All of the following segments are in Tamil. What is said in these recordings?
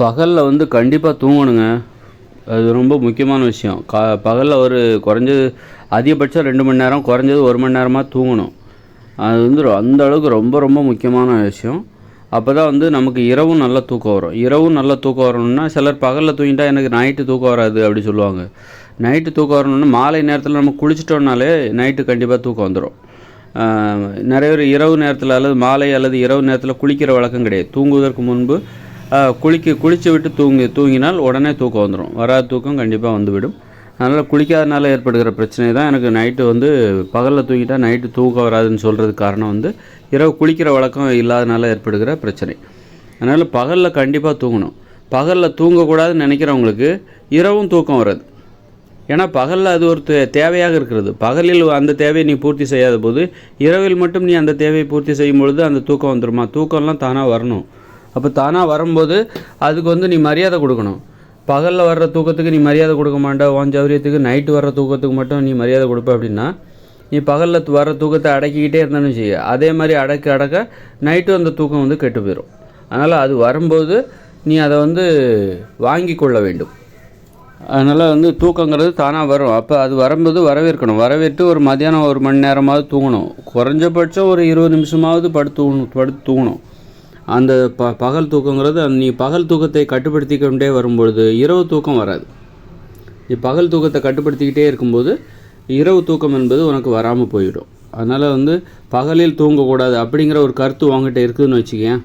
பகலில் வந்து கண்டிப்பாக தூங்கணுங்க. அது ரொம்ப முக்கியமான விஷயம். கா பகலில் ஒரு குறைஞ்சது அதிகபட்சம் ரெண்டு மணி நேரம் குறைஞ்சது ஒரு மணி நேரமாக தூங்கணும். அது வந்து ரொ- அந்த அளவுக்கு ரொம்ப ரொம்ப முக்கியமான விஷயம். அப்போ தான் வந்து நமக்கு இரவும் நல்ல தூக்கம் வரும். இரவும் நல்ல தூக்கம் வரணும்னா சிலர் பகலில் தூங்கிட்டா எனக்கு நைட்டு தூக்கம் வராது அப்படி சொல்லுவாங்க. நைட்டு தூக்கம் வரணும்னா மாலை நேரத்தில் நம்ம குளிச்சிட்டோம்னாலே நைட்டு கண்டிப்பாக தூக்கம் வந்துடும் நிறைய பேர் இரவு நேரத்தில் அல்லது மாலை அல்லது இரவு நேரத்தில் குளிக்கிற வழக்கம் கிடையாது. தூங்குவதற்கு முன்பு குளிக்க குளித்து விட்டு தூங்கி தூங்கினால் உடனே தூக்கம் வந்துடும் வராத தூக்கம் கண்டிப்பாக வந்துவிடும். அதனால் குளிக்காதனால ஏற்படுகிற பிரச்சனை தான். எனக்கு நைட்டு வந்து பகலில் தூங்கிட்டால் நைட்டு தூக்கம் வராதுன்னு சொல்கிறதுக்கு காரணம் வந்து இரவு குளிக்கிற வழக்கம் இல்லாதனால ஏற்படுகிற பிரச்சனை. அதனால் பகலில் கண்டிப்பாக தூங்கணும். பகலில் தூங்கக்கூடாதுன்னு நினைக்கிறவங்களுக்கு இரவும் தூக்கம் வராது. ஏன்னா பகலில் அது ஒரு தே- தேவையாக இருக்கிறது. பகலில் அந்த தேவையை நீ பூர்த்தி செய்யாத போது இரவில் மட்டும் நீ அந்த தேவையை பூர்த்தி செய்யும் பொழுது அந்த தூக்கம் வந்துருமா? தூக்கம்லாம் தானாக வரணும். அப்போ தானாக வரும்போது அதுக்கு வந்து நீ மரியாதை கொடுக்கணும். பகலில் வர்ற தூக்கத்துக்கு நீ மரியாதை கொடுக்க மாட்டே உன் சௌரியத்துக்கு நைட்டு வர்ற தூக்கத்துக்கு மட்டும் நீ மரியாதை கொடுப்ப அப்படின்னா நீ பகலில் வர தூக்கத்தை அடக்கிக்கிட்டே இருந்தேன்னு செய்ய. அதே மாதிரி அடக்க அடக்க நைட்டும் அந்த தூக்கம் வந்து கெட்டு போயிடும் அதனால் அது வரும்போது நீ அதை வந்து வாங்கி கொள்ள வேண்டும். அதனால் வந்து தூக்கங்கிறது தானாக வரும். அப்போ அது வரும்போது வரவேற்கணும். வரவேற்று ஒரு மதியானம் ஒரு மணி நேரமாவது தூங்கணும். குறைஞ்சபட்சம் ஒரு இருபது நிமிஷமாவது படுத்து படுத்து தூங்கணும். அந்த ப பகல் தூக்கங்கிறது நீ பகல் தூக்கத்தை கட்டுப்படுத்தி கொண்டே வரும்பொழுது இரவு தூக்கம் வராது. நீ பகல் தூக்கத்தை கட்டுப்படுத்திக்கிட்டே இருக்கும்போது இரவு தூக்கம் என்பது உனக்கு வராமல் போயிடும். அதனால் வந்து பகலில் தூங்கக்கூடாது அப்படிங்கிற ஒரு கருத்து உங்ககிட்ட இருக்குதுன்னு வச்சுக்கேன்.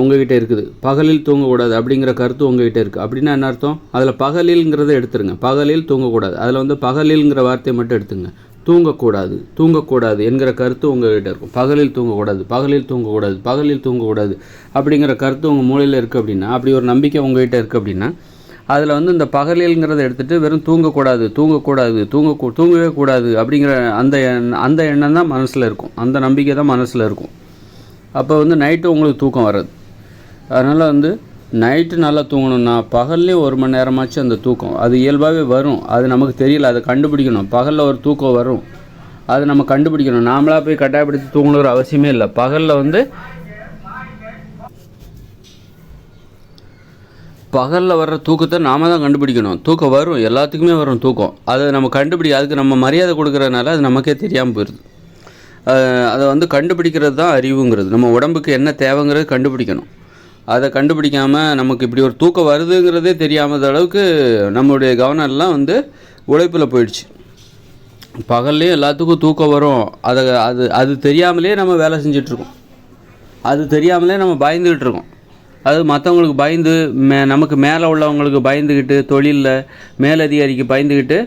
உங்ககிட்ட இருக்குது. பகலில் தூங்கக்கூடாது அப்படிங்கிற கருத்து உங்ககிட்ட இருக்குது அப்படின்னா என்ன அர்த்தம்? அதில் பகலில்ங்கிறத எடுத்துருங்க. பகலில் தூங்கக்கூடாது. அதில் வந்து பகலில்ங்கிற வார்த்தையை மட்டும் எடுத்துங்க. தூங்கக்கூடாது தூங்கக்கூடாது என்கிற கருத்து உங்கள்கிட்ட இருக்கும். பகலில் தூங்கக்கூடாது பகலில் தூங்கக்கூடாது பகலில் தூங்கக்கூடாது அப்படிங்கிற கருத்து உங்கள் மூலையில் இருக்குது அப்படின்னா அப்படி ஒரு நம்பிக்கை உங்கள்கிட்ட இருக்குது அப்படின்னா அதில் வந்து இந்த பகலில்ங்கிறத எடுத்துகிட்டு வெறும் தூங்கக்கூடாது தூங்கக்கூடாது தூங்க தூங்கவே கூடாது அப்படிங்கிற அந்த எண் அந்த எண்ணம் தான் மனசில் இருக்கும். அந்த நம்பிக்கை தான் மனசில் இருக்கும். அப்போ வந்து நைட்டு உங்களுக்கு தூக்கம் வராது. அதனால் வந்து நைட்டு நல்லா தூங்கணும்னா பகல்லையும் ஒரு மணி நேரமாச்சும் அந்த தூக்கம். அது இயல்பாகவே வரும். அது நமக்கு தெரியல. அதை கண்டுபிடிக்கணும். பகலில் ஒரு தூக்கம் வரும். அது நம்ம கண்டுபிடிக்கணும். நாமளாக போய் கட்டாயப்படுத்தி தூங்கணுங்கிற அவசியமே இல்லை. பகலில் வந்து பகலில் வர்ற தூக்கத்தை நாம தான் கண்டுபிடிக்கணும். தூக்கம் வரும். எல்லாத்துக்குமே வரும் தூக்கம். அதை நம்ம கண்டுபிடி அதுக்கு நம்ம மரியாதை கொடுக்கறதுனால அது நமக்கே தெரியாமல் போயிடுது அதை வந்து கண்டுபிடிக்கிறது தான் அறிவுங்கிறது. நம்ம உடம்புக்கு என்ன தேவைங்கிறது கண்டுபிடிக்கணும். அதை கண்டுபிடிக்காமல் நமக்கு இப்படி ஒரு தூக்கம் வருதுங்கிறதே தெரியாத அளவுக்கு நம்மளுடைய கவனம் எல்லாம் வந்து உழைப்பில் போயிடுச்சு. பகல்லையும் எல்லாத்துக்கும் தூக்கம் வரும். அதை அது அது தெரியாமலே நம்ம வேலை செஞ்சிட்ருக்கோம். அது தெரியாமலே நம்ம பயந்துக்கிட்டு இருக்கோம் அது மற்றவங்களுக்கு பயந்து மே நமக்கு மேலே உள்ளவங்களுக்கு பயந்துக்கிட்டு தொழிலில் மேலதிகாரிக்கு பயந்துக்கிட்டு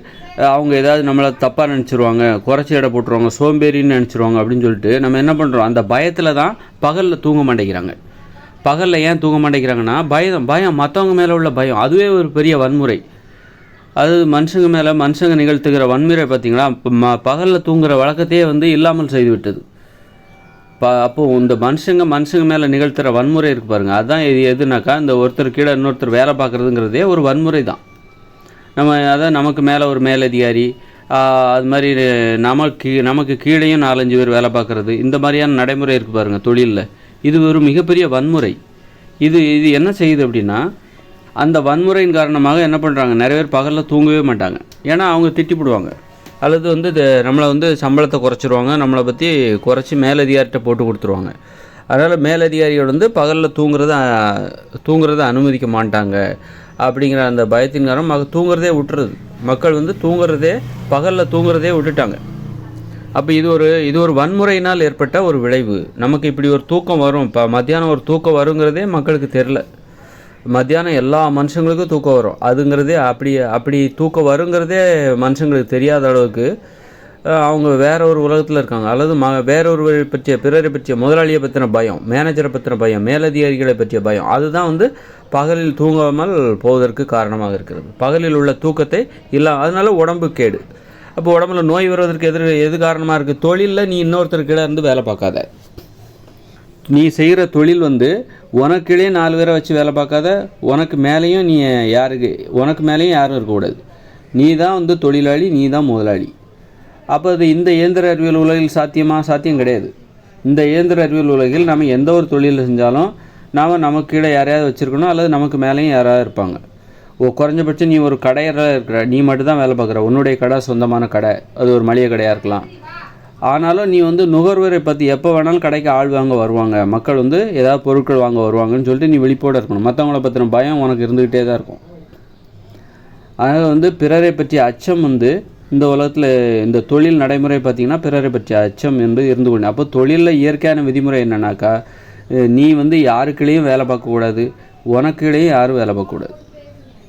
அவங்க ஏதாவது நம்மளை தப்பாக நினச்சிருவாங்க குறைச்சி எடை போட்டுருவாங்க சோம்பேறின்னு நினச்சிருவாங்க அப்படின்னு சொல்லிட்டு நம்ம என்ன பண்ணுறோம் அந்த பயத்தில் தான் பகலில் தூங்க மாட்டேங்கிறாங்க. பகலில் ஏன் தூங்க மாட்டேங்கிறாங்கன்னா பயம் பயம். மற்றவங்க மேலே உள்ள பயம். அதுவே ஒரு பெரிய வன்முறை. அது மனுஷங்க மேலே மனுஷங்க நிகழ்த்துகிற வன்முறை பார்த்திங்கன்னா ம பகலில் தூங்குற வழக்கத்தையே வந்து இல்லாமல் செய்துவிட்டது. ப அப்போது இந்த மனுஷங்க மனுஷங்க மேலே நிகழ்த்துற வன்முறை இருக்கு பாருங்கள் அதான் இது எதுனாக்கா இந்த ஒருத்தர் கீழே இன்னொருத்தர் வேலை பார்க்குறதுங்கிறதே ஒரு வன்முறை தான். நம்ம அதான் நமக்கு மேலே ஒரு மேலதிகாரி அது மாதிரி நமக்கு நமக்கு கீழேயும் நாலஞ்சு பேர் வேலை பார்க்குறது இந்த மாதிரியான நடைமுறை இருக்குது பாருங்கள் தொழிலில். இது ஒரு மிகப்பெரிய வன்முறை. இது இது என்ன செய்யுது அப்படின்னா அந்த வன்முறையின் காரணமாக என்ன பண்ணுறாங்க நிறைய பேர் பகலில் தூங்கவே மாட்டாங்க. ஏன்னா அவங்க திட்டிப்பிடுவாங்க. அல்லது வந்து இது நம்மளை வந்து சம்பளத்தை குறைச்சிருவாங்க. நம்மளை பற்றி குறைச்சி மேலதிகாரிட்ட போட்டு கொடுத்துருவாங்க. அதனால் மேலதிகாரிகள் வந்து பகலில் தூங்குறத தூங்குறத அனுமதிக்க மாட்டாங்க. அப்படிங்கிற அந்த பயத்தின் காரணம் தூங்குறதே விட்டுறது. மக்கள் வந்து தூங்குறதே பகலில் தூங்குறதே விட்டுட்டாங்க. அப்போ இது ஒரு இது ஒரு வன்முறையினால் ஏற்பட்ட ஒரு விளைவு. நமக்கு இப்படி ஒரு தூக்கம் வரும். இப்போ மத்தியானம் ஒரு தூக்கம் வருங்கிறதே மக்களுக்கு தெரில மத்தியானம் எல்லா மனுஷங்களுக்கும் தூக்கம் வரும். அதுங்கிறதே அப்படி அப்படி தூக்கம் வருங்கிறதே மனுஷங்களுக்கு தெரியாத அளவுக்கு அவங்க வேற ஒரு உலகத்தில் இருக்காங்க. அல்லது ம வேற ஒரு பற்றிய பிறரை பற்றிய முதலாளியை பற்றின பயம் மேனேஜரை பற்றின பயம் மேலதிகாரிகளை பற்றிய பயம் அதுதான் வந்து பகலில் தூங்காமல் போவதற்கு காரணமாக இருக்கிறது. பகலில் உள்ள தூக்கத்தை இல்லை அதனால் உடம்பு கேடு. அப்போ உடம்புல நோய் வருவதற்கு எதிர் எது காரணமாக இருக்குது தொழிலில் நீ இன்னொருத்தருக்கிட இருந்து வேலை பார்க்காத. நீ செய்கிற தொழில் வந்து உனக்கிடையே நாலு பேரை வச்சு வேலை பார்க்காத உனக்கு மேலேயும் நீ யாருக்கு உனக்கு மேலேயும் யாரும் இருக்கக்கூடாது நீ தான் வந்து தொழிலாளி நீ தான் முதலாளி. அப்போ அது இந்த இயந்திர அறிவியல் உலகில் சாத்தியமாக சாத்தியம் கிடையாது. இந்த இயந்திர அறிவியல் உலகில் நம்ம எந்த ஒரு தொழிலை செஞ்சாலும் நாம் நமக்கு கீழே யாரையாவது வச்சுருக்கணும் அல்லது நமக்கு மேலேயும் யாராவது இருப்பாங்க. குறைஞ்சபட்சம் நீ ஒரு கடையில் இருக்கிற நீ மட்டும்தான் வேலை பார்க்குற. உன்னுடைய கடை சொந்தமான கடை. அது ஒரு மளிகை கடையாக இருக்கலாம். ஆனாலும் நீ வந்து நுகர்வோரை பற்றி எப்போ வேணாலும் கடைக்கு ஆள் வாங்க வருவாங்க. மக்கள் வந்து ஏதாவது பொருட்கள் வாங்க வருவாங்கன்னு சொல்லிட்டு நீ விழிப்போடு இருக்கணும். மற்றவங்கள பற்றின பயம் உனக்கு இருந்துக்கிட்டே தான் இருக்கும். அதனால் வந்து பிறரை பற்றிய அச்சம் வந்து இந்த உலகத்தில் இந்த தொழில் நடைமுறை பார்த்திங்கன்னா பிறரை பற்றிய அச்சம் என்று இருந்து கொண்டு அப்போ தொழிலில் இயற்கையான விதிமுறை என்னன்னாக்கா நீ வந்து யாருக்கிடையும் வேலை பார்க்கக்கூடாது. உனக்கிடையும் யாரும் வேலை பார்க்கக்கூடாது.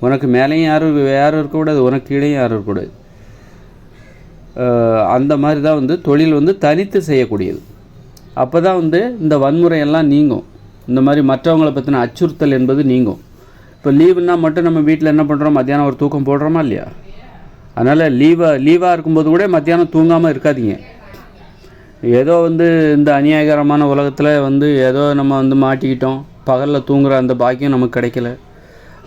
உனக்கு மேலேயும் யாரும் யாரும் இருக்கக்கூடாது உனக்கு கீழேயும் யாரும் இருக்கக்கூடாது அந்த மாதிரி தான் வந்து தொழில் வந்து தனித்து செய்யக்கூடியது. அப்போ தான் வந்து இந்த வன்முறையெல்லாம் நீங்கும். இந்த மாதிரி மற்றவங்கள பற்றின அச்சுறுத்தல் என்பது நீங்கும். இப்போ லீவுன்னா மட்டும் நம்ம வீட்டில் என்ன பண்ணுறோம் மத்தியானம் ஒரு தூக்கம் போடுறோமா இல்லையா? அதனால் லீவாக லீவாக இருக்கும்போது கூட மத்தியானம் தூங்காமல் இருக்காதீங்க. ஏதோ வந்து இந்த அநியாயகரமான உலகத்தில் வந்து ஏதோ நம்ம வந்து மாட்டிக்கிட்டோம். பகலில் தூங்குகிற அந்த பாக்கியம் நமக்கு கிடைக்கல.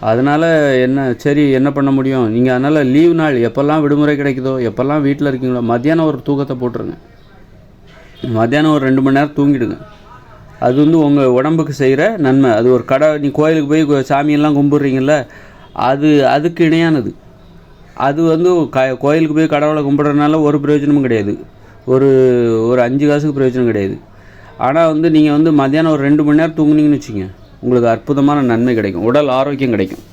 அதனால் என்ன சரி என்ன பண்ண முடியும்? நீங்கள் அதனால் லீவ் நாள் எப்போல்லாம் விடுமுறை கிடைக்குதோ எப்போல்லாம் வீட்டில் இருக்கீங்களோ மத்தியானம் ஒரு தூக்கத்தை போட்டுருங்க. மத்தியானம் ஒரு ரெண்டு மணி நேரம் தூங்கிடுங்க. அது வந்து உங்கள் உடம்புக்கு செய்கிற நன்மை. அது ஒரு கடை நீ கோயிலுக்கு போய் சாமியெல்லாம் கும்பிட்றீங்கள அது அதுக்கு இணையானது. அது வந்து க கோயிலுக்கு போய் கடவுளை கும்பிட்றதுனால ஒரு பிரயோஜனமும் கிடையாது. ஒரு ஒரு அஞ்சு காசுக்கு பிரயோஜனம் கிடையாது. ஆனால் வந்து நீங்கள் வந்து மத்தியானம் ஒரு ரெண்டு மணி நேரம் தூங்குனீங்கன்னு வச்சுங்க உங்களுக்கு அற்புதமான நன்மை கிடைக்கும். உடல் ஆரோக்கியம் கிடைக்கும்.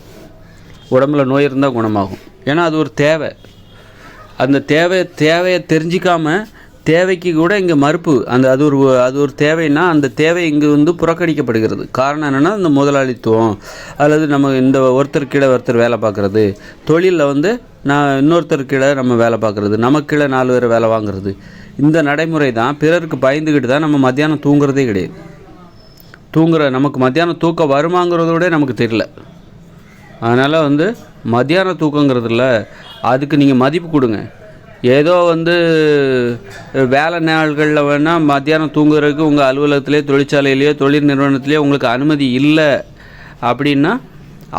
உடம்புல நோய் இருந்தால் குணமாகும். ஏன்னா அது ஒரு தேவை. அந்த தேவை தேவையை தெரிஞ்சிக்காமல் தேவைக்கு கூட இங்கே மறுப்பு. அந்த அது ஒரு அது ஒரு தேவைன்னா அந்த தேவை இங்கே வந்து புறக்கணிக்கப்படுகிறது. காரணம் என்னென்னா இந்த முதலாளித்துவம் அல்லது நம்ம இந்த ஒருத்தர் கீழே ஒருத்தர் வேலை பார்க்குறது. தொழிலில் வந்து நான் இன்னொருத்தர் கீழே நம்ம வேலை பார்க்குறது. நமக்கு கீழே நாலு பேர் வேலை வாங்குறது. இந்த நடைமுறை தான் பிறருக்கு பயந்துக்கிட்டு தான் நம்ம மத்தியானம் தூங்குறதே கிடையாது. தூங்குற நமக்கு மத்தியானம் தூக்கம் வருமாங்கிறதோட நமக்கு தெரியல. அதனால் வந்து மத்தியான தூக்கங்கிறதுல அதுக்கு நீங்கள் மதிப்பு கொடுங்க. ஏதோ வந்து வேலை நாள்களில் வேணால் மத்தியானம் தூங்குறதுக்கு உங்கள் அலுவலகத்திலே தொழிற்சாலையிலேயோ தொழில் நிறுவனத்திலேயோ உங்களுக்கு அனுமதி இல்லை அப்படின்னா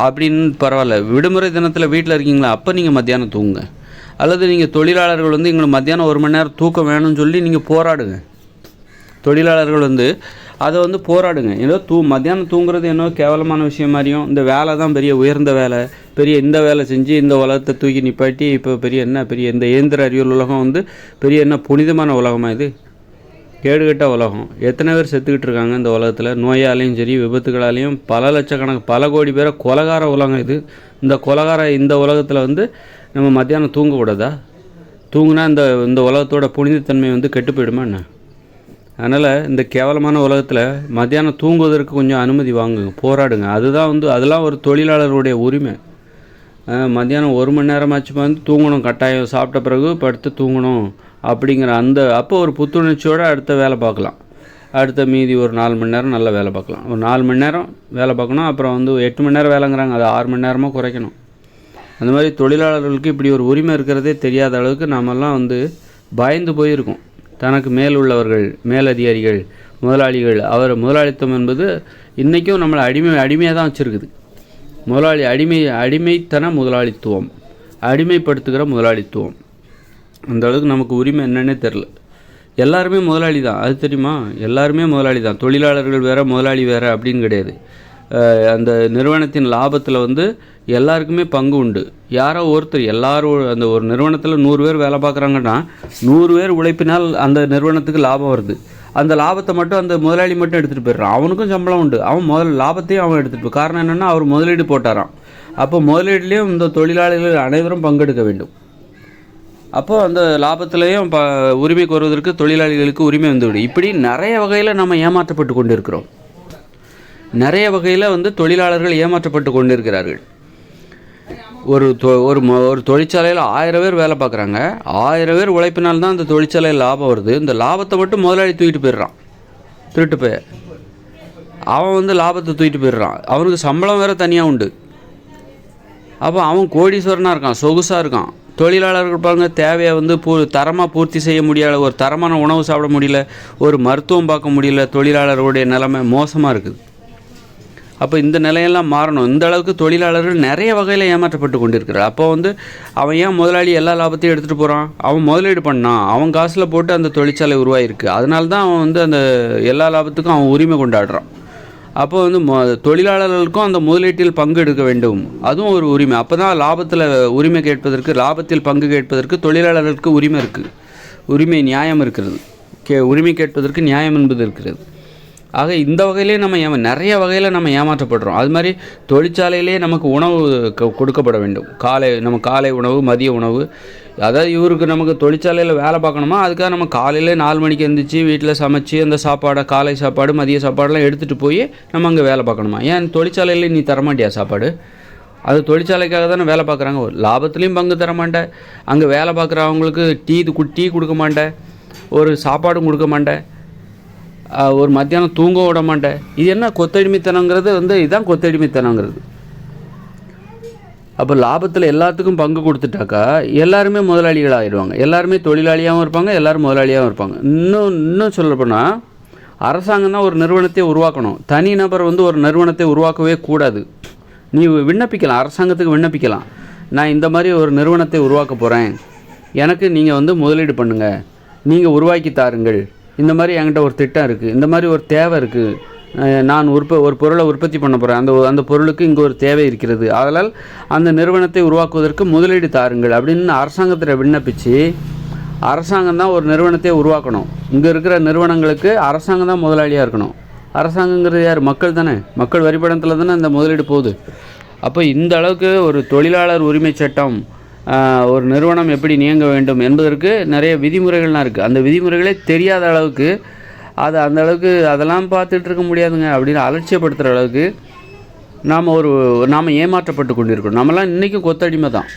அப்படின்னு பரவாயில்ல. விடுமுறை தினத்தில் வீட்டில் இருக்கீங்களா அப்போ நீங்கள் மத்தியானம் தூங்குங்க. அல்லது நீங்கள் தொழிலாளர்கள் வந்து எங்களுக்கு மத்தியானம் ஒரு மணி நேரம் தூக்கம் வேணும்னு சொல்லி நீங்கள் போராடுங்க. தொழிலாளர்கள் வந்து அதை வந்து போராடுங்க. ஏதோ தூ மத்தியானம் தூங்குறது என்னோ கேவலமான விஷயம் மாதிரியும் இந்த வேலை தான் பெரிய உயர்ந்த வேலை. பெரிய இந்த வேலை செஞ்சு இந்த உலகத்தை தூக்கி நிப்பாட்டி இப்போ பெரிய என்ன பெரிய இந்த இயந்திர அறிவியல் உலகம் வந்து பெரிய என்ன புனிதமான உலகமாக இது? கேடுகட்ட உலகம். எத்தனை பேர் செத்துக்கிட்டு இருக்காங்க இந்த உலகத்தில்? நோயாலையும் சரி விபத்துகளாலையும் பல லட்சக்கணக்கு பல கோடி பேரை கொலகார உலகம் இது. இந்த கொலகார இந்த உலகத்தில் வந்து நம்ம மத்தியானம் தூங்கக்கூடாதா? தூங்குனா இந்த இந்த உலகத்தோட புனிதத்தன்மை வந்து கெட்டு போயிடுமா என்ன? அதனால் இந்த கேவலமான உலகத்தில் மத்தியானம் தூங்குவதற்கு கொஞ்சம் அனுமதி வாங்குங்க போராடுங்க. அதுதான் வந்து அதெல்லாம் ஒரு தொழிலாளருடைய உரிமை. மத்தியானம் ஒரு மணி நேரமாச்சும் வந்து தூங்கணும் கட்டாயம் சாப்பிட்ட பிறகு படுத்து தூங்கணும் அப்படிங்கிற அந்த அப்போ ஒரு புத்துணர்ச்சியோடு அடுத்த வேலை பார்க்கலாம். அடுத்த மீதி ஒரு நாலு மணி நேரம் நல்லா வேலை பார்க்கலாம். ஒரு நாலு மணி நேரம் வேலை பார்க்கணும் அப்புறம் வந்து எட்டு மணி நேரம் வேலைங்கிறாங்க அதை ஆறு மணி நேரமாக குறைக்கணும். அந்த மாதிரி தொழிலாளர்களுக்கு இப்படி ஒரு உரிமை இருக்கிறதே தெரியாத அளவுக்கு நாமெல்லாம் வந்து பயந்து போயிருக்கோம். தனக்கு மேல் உள்ளவர்கள் மேலதிகாரிகள் முதலாளிகள் அவர் முதலாளித்துவம் என்பது இன்றைக்கும் நம்மளை அடிமை அடிமையாக தான் வச்சுருக்குது. முதலாளி அடிமை அடிமைத்தன முதலாளித்துவம். அடிமைப்படுத்துகிற முதலாளித்துவம். அந்த அளவுக்கு நமக்கு உரிமை என்னன்னே தெரில எல்லாருமே முதலாளி தான் அது தெரியுமா? எல்லாருமே முதலாளி தான் தொழிலாளர்கள் வேறு முதலாளி வேறு அப்படின்னு கிடையாது. அந்த நிறுவனத்தின் லாபத்தில் வந்து எல்லாருக்குமே பங்கு உண்டு. யாரோ ஒருத்தர் எல்லாரும் அந்த ஒரு நிறுவனத்தில் நூறு பேர் வேலை பார்க்குறாங்கன்னா நூறு பேர் உழைப்பினால் அந்த நிறுவனத்துக்கு லாபம் வருது. அந்த லாபத்தை மட்டும் அந்த முதலாளி மட்டும் எடுத்துகிட்டு போயிடுறான். அவனுக்கும் சம்பளம் உண்டு. அவன் முதல் லாபத்தையும் அவன் எடுத்துகிட்டு போய் காரணம் என்னென்னா அவர் முதலீடு போட்டாராம். அப்போ முதலீடுலேயும் இந்த தொழிலாளிகள் அனைவரும் பங்கெடுக்க வேண்டும். அப்போ அந்த லாபத்திலையும் ப உரிமை கோருவதற்கு தொழிலாளிகளுக்கு உரிமை வந்துவிடும் இப்படி நிறைய வகையில் நம்ம ஏமாற்றப்பட்டு கொண்டிருக்கிறோம். நிறைய வகையில் வந்து தொழிலாளர்கள் ஏமாற்றப்பட்டு கொண்டிருக்கிறார்கள். ஒரு தொ ஒரு மொ ஒரு தொழிற்சாலையில் ஆயிரம் பேர் வேலை பார்க்குறாங்க. ஆயிரம் பேர் உழைப்பினால் தான் அந்த தொழிற்சாலையில் லாபம் வருது. இந்த லாபத்தை மட்டும் முதலாளி தூக்கிட்டு போயிடுறான். திருட்டு போய் அவன் வந்து லாபத்தை தூக்கிட்டு போயிடுறான். அவனுக்கு சம்பளம் வேறு தனியாக உண்டு. அப்போ அவன் கோடீஸ்வரனாக இருக்கான் சொகுசாக இருக்கான். தொழிலாளர்கள் பாருங்க தேவையை வந்து பூ தரமாக பூர்த்தி செய்ய முடியல. ஒரு தரமான உணவு சாப்பிட முடியல. ஒரு மருத்துவம் பார்க்க முடியல. தொழிலாளர்களுடைய நிலைமை மோசமாக இருக்குது. அப்போ இந்த நிலையெல்லாம் மாறணும். இந்த அளவுக்கு தொழிலாளர்கள் நிறைய வகையில் ஏமாற்றப்பட்டு கொண்டிருக்கிறார். அப்போ வந்து அவன் ஏன் முதலாளி எல்லா லாபத்தையும் எடுத்துகிட்டு போகிறான் அவன் முதலீடு பண்ணான் அவன் காசில் போட்டு அந்த தொழிற்சாலை உருவாயிருக்கு. அதனால தான் அவன் வந்து அந்த எல்லா லாபத்துக்கும் அவன் உரிமை கொண்டாடுறான். அப்போ வந்து மொ தொழிலாளர்களுக்கும் அந்த முதலீட்டில் பங்கு எடுக்க வேண்டும். அதுவும் ஒரு உரிமை. அப்போ தான் லாபத்தில் உரிமை கேட்பதற்கு லாபத்தில் பங்கு கேட்பதற்கு தொழிலாளர்களுக்கு உரிமை இருக்குது உரிமை நியாயம் இருக்கிறது. கே உரிமை கேட்பதற்கு நியாயம் என்பது இருக்கிறது. ஆக இந்த வகையிலே நம்ம ஏமா நிறைய வகையில் நம்ம ஏமாற்றப்படுறோம். அது மாதிரி தொழிற்சாலையிலே நமக்கு உணவு கொடுக்கப்பட வேண்டும். காலை நம்ம காலை உணவு மதிய உணவு. அதாவது இவருக்கு நமக்கு தொழிற்சாலையில் வேலை பார்க்கணுமா? அதுக்காக நம்ம காலையில் நாலு மணிக்கு எழுந்திரிச்சு வீட்டில் சமைச்சு அந்த சாப்பாடை காலை சாப்பாடு மதிய சாப்பாடெல்லாம் எடுத்துகிட்டு போய் நம்ம அங்கே வேலை பார்க்கணுமா? ஏன் தொழிற்சாலையில் நீ தரமாட்டியா சாப்பாடு? அது தொழிற்சாலைக்காக தானே வேலை பார்க்குறாங்க. ஒரு லாபத்துலேயும் பங்கு தர மாட்டேன் அங்கே வேலை பார்க்குறவங்களுக்கு டீ கு- டீ கொடுக்க மாட்டேன் ஒரு சாப்பாடும் கொடுக்க மாட்டேன் ஒரு மத்தியானம் தூங்க விட மாட்டேன். இது என்ன கொத்தடிமைத்தனங்கிறது? வந்து இதுதான் கொத்தடிமைத்தனங்கிறது. அப்போ லாபத்தில் எல்லாத்துக்கும் பங்கு கொடுத்துட்டாக்கா எல்லாருமே முதலாளிகள் ஆகிடுவாங்க எல்லாருமே தொழிலாளியாகவும் இருப்பாங்க எல்லோரும் முதலாளியாகவும் இருப்பாங்க. இன்னும் இன்னும் சொல்லப்போனால் அரசாங்கம் தான் ஒரு நிறுவனத்தை உருவாக்கணும். தனி நபர் வந்து ஒரு நிறுவனத்தை உருவாக்கவே கூடாது. நீ விண்ணப்பிக்கலாம் அரசாங்கத்துக்கு விண்ணப்பிக்கலாம். நான் இந்த மாதிரி ஒரு நிறுவனத்தை உருவாக்க போகிறேன் எனக்கு நீங்கள் வந்து முதலீடு பண்ணுங்கள் நீங்கள் உருவாக்கி தாருங்கள். இந்த மாதிரி என்கிட்ட ஒரு திட்டம் இருக்குது இந்த மாதிரி ஒரு தேவை இருக்குது நான் உற்ப ஒரு பொருளை உற்பத்தி பண்ண போகிறேன் அந்த அந்த பொருளுக்கு இங்கே ஒரு தேவை இருக்கிறது. அதனால் அந்த நிறுவனத்தை உருவாக்குவதற்கு முதலீடு தாருங்கள் அப்படின்னு அரசாங்கத்தில் விண்ணப்பித்து அரசாங்கம் தான் ஒரு நிறுவனத்தை உருவாக்கணும். இங்கே இருக்கிற நிறுவனங்களுக்கு அரசாங்கம் தான் முதலாளியாக இருக்கணும். அரசாங்கங்கிறது யார்? மக்கள் தானே. மக்கள் வரிப்படத்தில் தானே அந்த முதலீடு போகுது. அப்போ இந்த அளவுக்கு ஒரு தொழிலாளர் உரிமை சட்டம் ஒரு நிறுவனம் எப்படி நீங்க வேண்டும் என்பதற்கு நிறைய விதிமுறைகள்லாம் இருக்குது அந்த விதிமுறைகளே தெரியாத அளவுக்கு அது அந்த அளவுக்கு அதெல்லாம் பார்த்துட்டு இருக்க முடியாதுங்க. அப்படின்னு அலட்சியப்படுத்துகிற அளவுக்கு நாம் ஒரு நாம் ஏமாற்றப்பட்டு கொண்டிருக்கிறோம். நம்மலாம் இன்றைக்கும் கொத்தடிமை தான்.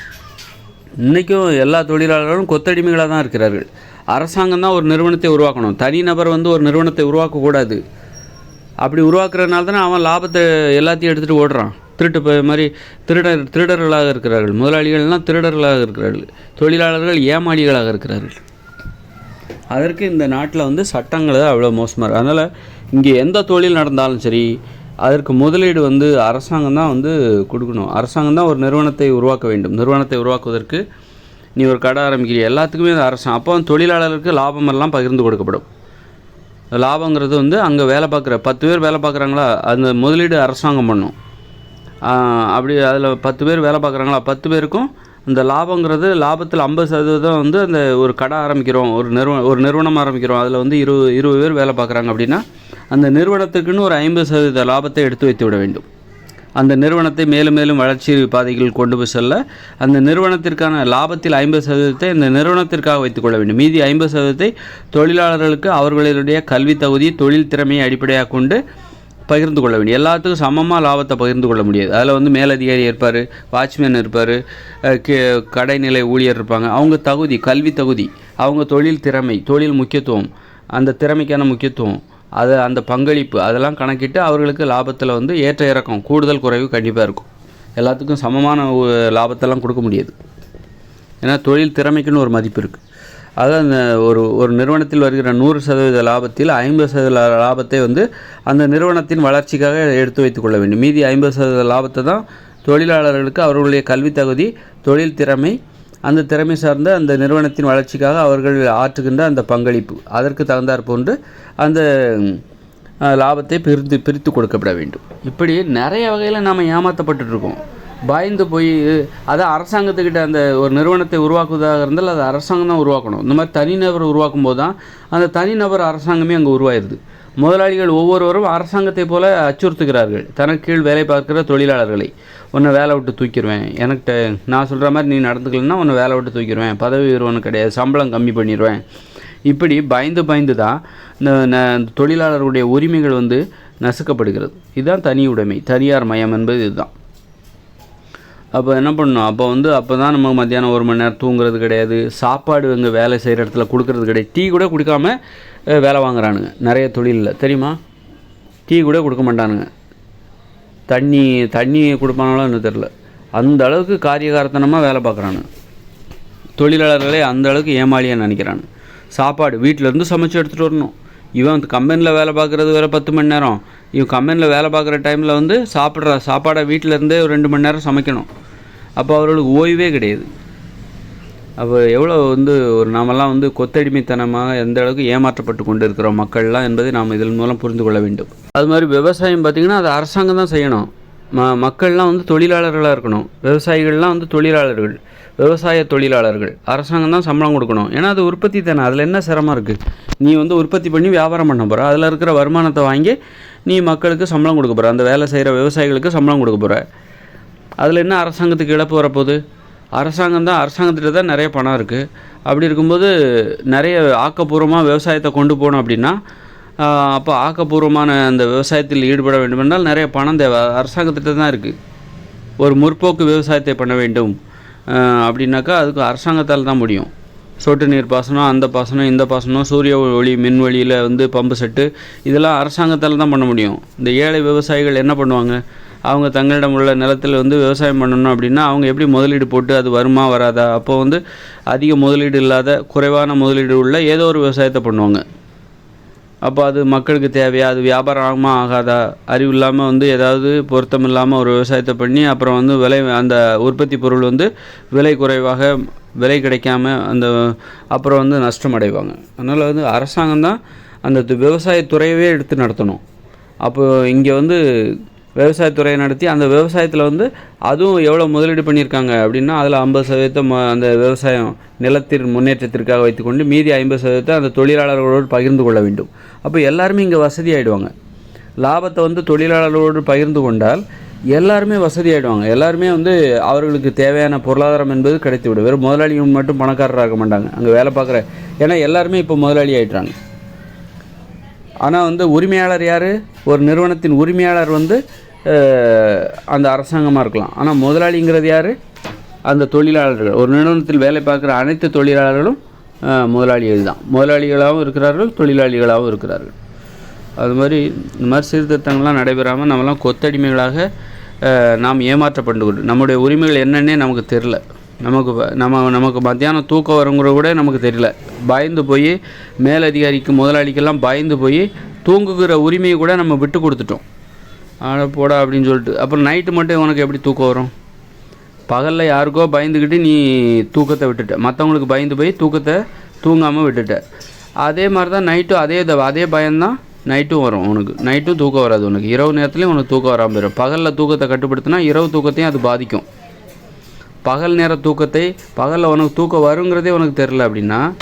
இன்றைக்கும் எல்லா தொழிலாளர்களும் கொத்தடிமைகளாக தான் இருக்கிறார்கள். அரசாங்கம் தான் ஒரு நிறுவனத்தை உருவாக்கணும். தனிநபர் வந்து ஒரு நிறுவனத்தை உருவாக்கக்கூடாது அப்படி உருவாக்குறதுனால தானே அவன் லாபத்தை எல்லாத்தையும் எடுத்துகிட்டு ஓடுறான். திருட்டு ப- மாதிரி திருடர் திருடர்களாக இருக்கிறார்கள். முதலாளிகள்லாம் திருடர்களாக இருக்கிறார்கள். தொழிலாளர்கள் ஏமாளிகளாக இருக்கிறார்கள். அதற்கு இந்த நாட்டில் வந்து சட்டங்கள் அவ்வளோ மோசமாக இருக்குது அதனால் இங்கே எந்த தொழில் நடந்தாலும் சரி அதற்கு முதலீடு வந்து அரசாங்கம் தான் வந்து கொடுக்கணும். அரசாங்கம் தான் ஒரு நிறுவனத்தை உருவாக்க வேண்டும். நிறுவனத்தை உருவாக்குவதற்கு நீ ஒரு கடை ஆரம்பிக்கிற எல்லாத்துக்குமே இந்த அரசாங்கம் அப்போ தொழிலாளருக்கு லாபமெல்லாம் பகிர்ந்து கொடுக்கப்படும். லாபங்கிறது வந்து அங்கே வேலை பார்க்குற பத்து பேர் வேலை பார்க்குறாங்களா? அந்த முதலீடு அரசாங்கம் பண்ணும். அப்படி அதில் பத்து பேர் வேலை பார்க்குறாங்களா? பத்து பேருக்கும் இந்த லாபங்கிறது லாபத்தில் ஐம்பது சதவீதம் வந்து அந்த ஒரு கடை ஆரம்பிக்கிறோம். ஒரு நிறுவனம் ஒரு நிறுவனம் ஆரம்பிக்கிறோம். அதில் வந்து இருபது இருபது பேர் வேலை பார்க்குறாங்க அப்படின்னா அந்த நிறுவனத்துக்குன்னு ஒரு ஐம்பது சதவீத லாபத்தை எடுத்து வைத்து விட வேண்டும். அந்த நிறுவனத்தை மேலும் மேலும் வளர்ச்சி பாதைகள் கொண்டு போய் செல்ல அந்த நிறுவனத்திற்கான லாபத்தில் ஐம்பது சதவீதத்தை இந்த நிறுவனத்திற்காக வைத்துக்கொள்ள வேண்டும். மீதி ஐம்பது சதவீதத்தை தொழிலாளர்களுக்கு அவர்களுடைய கல்வி தகுதி தொழில் திறமையை அடிப்படையாக கொண்டு பகிர்ந்து கொள்ள வேண்டிய எல்லாத்துக்கும் சமமாக லாபத்தை பகிர்ந்து கொள்ள முடியாது. அதில் வந்து மேலதிகாரி இருப்பார் வாட்ச்மேன் இருப்பார் கடைநிலை ஊழியர் இருப்பாங்க. அவங்க தகுதி கல்வி தகுதி அவங்க தொழில் திறமை தொழில் முக்கியத்துவம் அந்த திறமைக்கான முக்கியத்துவம் அது அந்த பங்களிப்பு அதெல்லாம் கணக்கிட்டு அவர்களுக்கு லாபத்தில் வந்து ஏற்ற இறக்கம் கூடுதல் குறைவு கண்டிப்பாக இருக்கும். எல்லாத்துக்கும் சமமான லாபத்தெல்லாம் கொடுக்க முடியாது. ஏன்னா தொழில் திறமைக்குன்னு ஒரு மதிப்பு இருக்குது அதாவது அந்த ஒரு ஒரு நிறுவனத்தில் வருகிற நூறு சதவீத லாபத்தில் ஐம்பது சதவீத லாபத்தை வந்து அந்த நிறுவனத்தின் வளர்ச்சிக்காக எடுத்து வைத்துக் கொள்ள வேண்டும். மீதி ஐம்பது சதவீத லாபத்தை தான் தொழிலாளர்களுக்கு அவர்களுடைய கல்வி தகுதி தொழில் திறமை அந்த திறமை சார்ந்த அந்த நிறுவனத்தின் வளர்ச்சிக்காக அவர்கள் ஆற்றுகின்ற அந்த பங்களிப்பு. அதற்கு தகுந்தாற் போன்று அந்த லாபத்தை பிரித்து பிரித்து கொடுக்கப்பட வேண்டும். இப்படி நிறைய வகையில் நாம் ஏமாற்றப்பட்டுருக்கோம் இருக்கோம். பயந்து போய் அதான் அரசாங்கத்துக்கிட்ட அந்த ஒரு நிறுவனத்தை உருவாக்குவதாக இருந்தால் அது அரசாங்கம் தான் உருவாக்கணும். இந்த மாதிரி தனிநபர் உருவாக்கும் போது தான் அந்த தனிநபர் அரசாங்கமே அங்கே உருவாயிருது. முதலாளிகள் ஒவ்வொருவரும் அரசாங்கத்தை போல அச்சுறுத்துகிறார்கள். தனக்கு கீழ் வேலை பார்க்கிற தொழிலாளர்களை. உன்னை வேலை விட்டு தூக்கிடுவேன் எனக்கு நான் சொல்கிற மாதிரி நீ நடந்துக்கலன்னா உன்னை வேலை விட்டு தூக்கிடுவேன் பதவி உயர்வு கிடையாது. சம்பளம் கம்மி பண்ணிடுவேன் இப்படி பயந்து பயந்து தான் இந்த தொழிலாளர்களுடைய உரிமைகள் வந்து நசுக்கப்படுகிறது. இதுதான் தனி உடைமை. தனியார் மயம் என்பது இதுதான். அப்போ என்ன பண்ணணும்? அப்போ வந்து அப்போ தான் நம்ம மத்தியானம் ஒரு மணி நேரம் தூங்குறது கிடையாது. சாப்பாடு இங்கே வேலை செய்கிற இடத்துல கொடுக்கறது கிடையாது. டீ கூட குடிக்காம வேலை வாங்குறானுங்க. நிறைய தொழிலில். தெரியுமா? டீ கூட கொடுக்க மாட்டானுங்க. தண்ணி தண்ணி கொடுப்பானாலும் இன்னும் தெரில அந்த அளவுக்கு காரியகாரத்தனமாக வேலை பார்க்குறானுங்க. தொழிலாளர்களே அந்த அளவுக்கு ஏமாளியாக நினைக்கிறானு சாப்பாடு வீட்டிலேருந்து சமைச்சு எடுத்துகிட்டு வரணும். இவன் கம்பெனியில் வேலை பார்க்குறது வேறு பத்து மணி நேரம். இவன் கம்பெனியில் வேலை பார்க்குற டைமில் வந்து சாப்பிட்ற சாப்பாடை வீட்டிலேருந்தே ஒரு ரெண்டு மணி நேரம் சமைக்கணும். அப்போ அவர்களுக்கு ஓய்வே கிடையாது. அப்போ எவ்வளோ வந்து ஒரு நாமெல்லாம் வந்து கொத்தடிமைத்தனமாக எந்த அளவுக்கு ஏமாற்றப்பட்டு கொண்டு இருக்கிறோம் மக்கள்லாம் என்பதை நாம் இதன் மூலம் புரிந்து கொள்ள வேண்டும். அது மாதிரி விவசாயம் பார்த்திங்கன்னா அது அரசாங்கம் தான் செய்யணும். ம மக்கள்லாம் வந்து தொழிலாளர்களாக இருக்கணும். விவசாயிகள்லாம் வந்து தொழிலாளர்கள். விவசாய தொழிலாளர்கள் அரசாங்கம் தான் சம்பளம் கொடுக்கணும். ஏன்னா அது உற்பத்தி தானே. அதில் என்ன சிரமம் இருக்குது நீ வந்து உற்பத்தி பண்ணி வியாபாரம் பண்ண போகிற அதில் இருக்கிற வருமானத்தை வாங்கி நீ மக்களுக்கு சம்பளம் கொடுக்க போகிற அந்த வேலை செய்கிற விவசாயிகளுக்கு சம்பளம் கொடுக்க போகிற அதில் என்ன அரசாங்கத்துக்கு இழப்பு வரப்போகுது? அரசாங்கம் தான் அரசாங்கத்திட்ட தான் நிறைய பணம் இருக்குது அப்படி இருக்கும்போது நிறைய ஆக்கப்பூர்வமாக விவசாயத்தை கொண்டு போகணும் அப்படின்னா அப்போ ஆக்கப்பூர்வமான அந்த விவசாயத்தில் ஈடுபட வேண்டுமென்றால் நிறைய பணம் தேவை. அரசாங்கத்திட்ட தான் இருக்குது ஒரு முற்போக்கு விவசாயத்தை பண்ண வேண்டும். அப்படின்னாக்கா அதுக்கு அரசாங்கத்தால் தான் முடியும். சொட்டு நீர் பாசனம் அந்த பாசனம் இந்த பாசனம் சூரிய ஒளி மின் வழியில் வந்து பம்பு செட்டு இதெல்லாம் அரசாங்கத்தால் தான் பண்ண முடியும். இந்த ஏழை விவசாயிகள் என்ன பண்ணுவாங்க? அவங்க தங்களிடம் உள்ள நிலத்தில் வந்து விவசாயம் பண்ணணும் அப்படின்னா அவங்க எப்படி முதலீடு போட்டு அது வருமா வராதா? அப்போ வந்து அதிக முதலீடு இல்லாத குறைவான முதலீடு உள்ள ஏதோ ஒரு விவசாயத்தை பண்ணுவாங்க. அப்போ அது மக்களுக்கு தேவையா? அது வியாபாரம் ஆகுமா? ஆகாதா? அறிவு இல்லாமல் வந்து ஏதாவது பொருத்தம் இல்லாமல் ஒரு விவசாயத்தை பண்ணி அப்புறம் வந்து விலை அந்த உற்பத்தி பொருள் வந்து விலை குறைவாக விலை கிடைக்காம அந்த அப்புறம் வந்து நஷ்டம் அடைவாங்க. அதனால் வந்து அரசாங்கம் தான் அந்த து- விவசாயத்துறையவே எடுத்து நடத்தணும். அப்போது இங்கே வந்து விவசாயத்துறையை நடத்தி அந்த விவசாயத்தில் வந்து அதுவும் எவ்வளோ முதலீடு பண்ணியிருக்காங்க அப்படின்னா அதில் ஐம்பது சதவீதம் அந்த விவசாயம் நிலத்தின் முன்னேற்றத்திற்காக வைத்துக்கொண்டு மீதி ஐம்பது சதவீதத்தை அந்த தொழிலாளர்களோடு பகிர்ந்து கொள்ள வேண்டும். அப்போ எல்லாருமே இங்கே வசதி ஆகிடுவாங்க லாபத்தை வந்து தொழிலாளர்களோடு பகிர்ந்து கொண்டால் எல்லாருமே வசதி ஆகிடுவாங்க எல்லாருமே வந்து அவர்களுக்கு தேவையான பொருளாதாரம் என்பது கிடைத்துவிடும் வெறும் முதலாளிகள் மட்டும் பணக்காரராக மாட்டாங்க. அங்கே வேலை பார்க்குற ஏன்னா எல்லாருமே இப்போ முதலாளி ஆகிட்டாங்க ஆனால் வந்து உரிமையாளர் யார்? ஒரு நிறுவனத்தின் உரிமையாளர் வந்து அந்த அரசாங்கமாக இருக்கலாம். ஆனால் முதலாளிங்கிறது யார்? அந்த தொழிலாளர்கள். ஒரு நிறுவனத்தில் வேலை பார்க்குற அனைத்து தொழிலாளர்களும் முதலாளிகள் தான். முதலாளிகளாகவும் இருக்கிறார்கள் தொழிலாளிகளாகவும் இருக்கிறார்கள். அது மாதிரி இந்த மாதிரி சீர்திருத்தங்கள்லாம் நடைபெறாமல் நம்மலாம் கொத்தடிமைகளாக நாம் ஏமாற்றப்பட்டு நம்முடைய உரிமைகள் என்னன்னே நமக்கு தெரில நமக்கு நம்ம நமக்கு மத்தியானம் தூக்கம் வருங்கிற கூட நமக்கு தெரியல. பயந்து போய் மேலதிகாரிக்கு முதலாளிக்கெல்லாம் பயந்து போய் தூங்குகிற உரிமையை கூட நம்ம விட்டு கொடுத்துட்டோம். ஆட போடா அப்படின்னு சொல்லிட்டு. அப்புறம் நைட்டு மட்டும் உனக்கு எப்படி தூக்கம் வரும்? பகலில் யாருக்கோ பயந்துக்கிட்டு நீ தூக்கத்தை விட்டுட்ட. மற்றவங்களுக்கு பயந்து போய் தூக்கத்தை தூங்காமல் விட்டுட்ட. அதே மாதிரி தான் நைட்டும் அதே த- அதே பயம்தான் நைட்டும் வரும் உனக்கு. நைட்டும் தூக்கம் வராது உனக்கு. இரவு நேரத்துலையும் உனக்கு தூக்கம் வராமல் போயிடும். பகலில் தூக்கத்தை கட்டுப்படுத்தினா இரவு தூக்கத்தையும் அது பாதிக்கும். பகல் நேர தூக்கத்தை பகலில் உனக்கு தூக்கம் வருங்கிறதே உனக்கு தெரில அப்படின்னா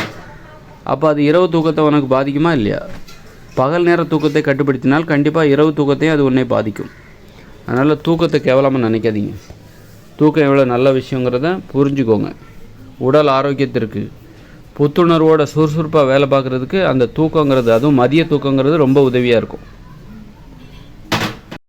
அப்போ அது இரவு தூக்கத்தை உனக்கு பாதிக்குமா இல்லையா? பகல் நேர தூக்கத்தை கட்டுப்படுத்தினால் கண்டிப்பாக இரவு தூக்கத்தையும் அது உன்னை பாதிக்கும். அதனால் தூக்கத்தை கேவலமாக நினைக்காதீங்க. தூக்கம் எவ்வளோ நல்ல விஷயங்கிறத புரிஞ்சுக்கோங்க. உடல் ஆரோக்கியத்திற்கு புத்துணர்வோட சுறுசுறுப்பாக வேலை பார்க்குறதுக்கு அந்த தூக்கங்கிறது அதுவும் மதிய தூக்கங்கிறது ரொம்ப உதவியாக இருக்கும்.